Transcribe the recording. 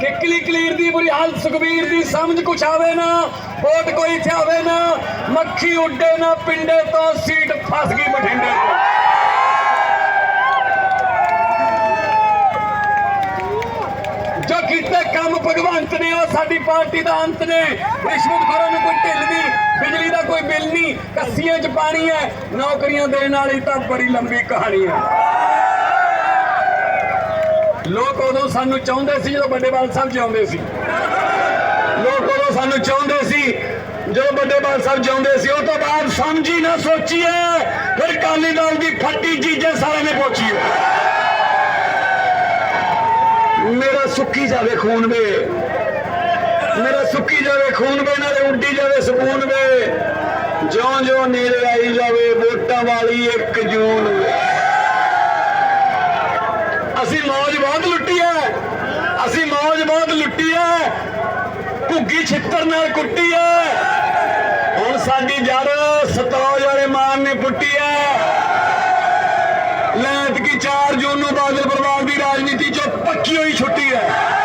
ਕਿੱਕਲੀ ਕਲੀਰ ਦੀ ਬੁਰੀ ਹਾਲਤ, ਸੁਖਬੀਰ ਦੀ ਸਮਝ ਕੁਛ ਆਵੇ ਨਾ, ਵੋਟ ਕੋਈ ਇੱਥੇ ਆਵੇ ਨਾ, ਮੱਖੀ ਉੱਡੇ ਨਾ, ਪਿੰਡੇ ਤੋਂ ਸੀਟ ਫਸ ਗਈ ਬਠਿੰਡੇ ਤੋਂ। ਜੋ ਕੀਤੇ ਕੰਮ ਭਗਵੰਤ ਨੇ, ਉਹ ਸਾਡੀ ਪਾਰਟੀ ਦਾ ਅੰਤ ਨੇ। ਰਿਸ਼ਵਤਖੋਰਾਂ ਨੂੰ ਕੋਈ ਢਿੱਲ ਨਹੀਂ, ਬਿਜਲੀ ਦਾ ਕੋਈ ਬਿੱਲ ਨਹੀਂ, ਕੱਸੀਆਂ 'ਚ ਪਾਣੀ ਹੈ, ਨੌਕਰੀਆਂ ਦੇਣ ਵਾਲੀ ਤਾਂ ਬੜੀ ਲੰਬੀ ਕਹਾਣੀ ਹੈ। ਲੋਕ ਉਦੋਂ ਸਾਨੂੰ ਚਾਹੁੰਦੇ ਸੀ ਜਦੋਂ ਵੱਡੇ ਬਾਲ ਸਾਹਿਬ ਜਿਉਂਦੇ ਸੀ। ਲੋਕ ਉਦੋਂ ਸਾਨੂੰ ਚਾਹੁੰਦੇ ਸੀ ਜਦੋਂ ਵੱਡੇ ਬਾਲ ਸਾਹਿਬ ਜਿਉਂਦੇ ਸੀ, ਉਹ ਤੋਂ ਬਾਅਦ ਸਮਝੀ ਨਾ ਸੋਚੀਏ, ਫਿਰ ਕਾਲੀ ਦਲ ਦੀ ਫੱਟੀ ਚੀਜ਼ਾਂ ਸਾਰਿਆਂ ਨੇ ਪੋਚੀਏ ਮੇਰਾ ਸੁੱਕੀ ਜਾਵੇ ਖੂਨ ਵੇ। ਮੇਰਾ ਸੁੱਕੀ ਜਾਵੇ ਖੂਨ ਵੇ, ਨਾਲੇ ਉੱਡੀ ਜਾਵੇ ਸਕੂਨ ਵੇ। ਜਿਉਂ ਜਿਉਂ ਨੇੜੇ ਆਈ ਜਾਵੇ, ਵੋਟਾਂ ਵਾਲੀ 1 ਜੂਨ ਵੇ। ਛਿੱਤਰ ਨਾਲ ਕੁੱਟੀ ਐ। ਹੁਣ ਸਾਡੀ ਜੜ ਸਤੌਜ ਵਾਲੇ ਮਾਨ ਨੇ ਪੁੱਟੀ ਐ। ਲੈਤ ਕੀ 4 ਜੂਨ ਨੂੰ ਬਾਦਲ ਪਰਿਵਾਰ ਦੀ ਰਾਜਨੀਤੀ ਚੋਂ ਪੱਕੀ ਹੋਈ ਛੁੱਟੀ ਹੈ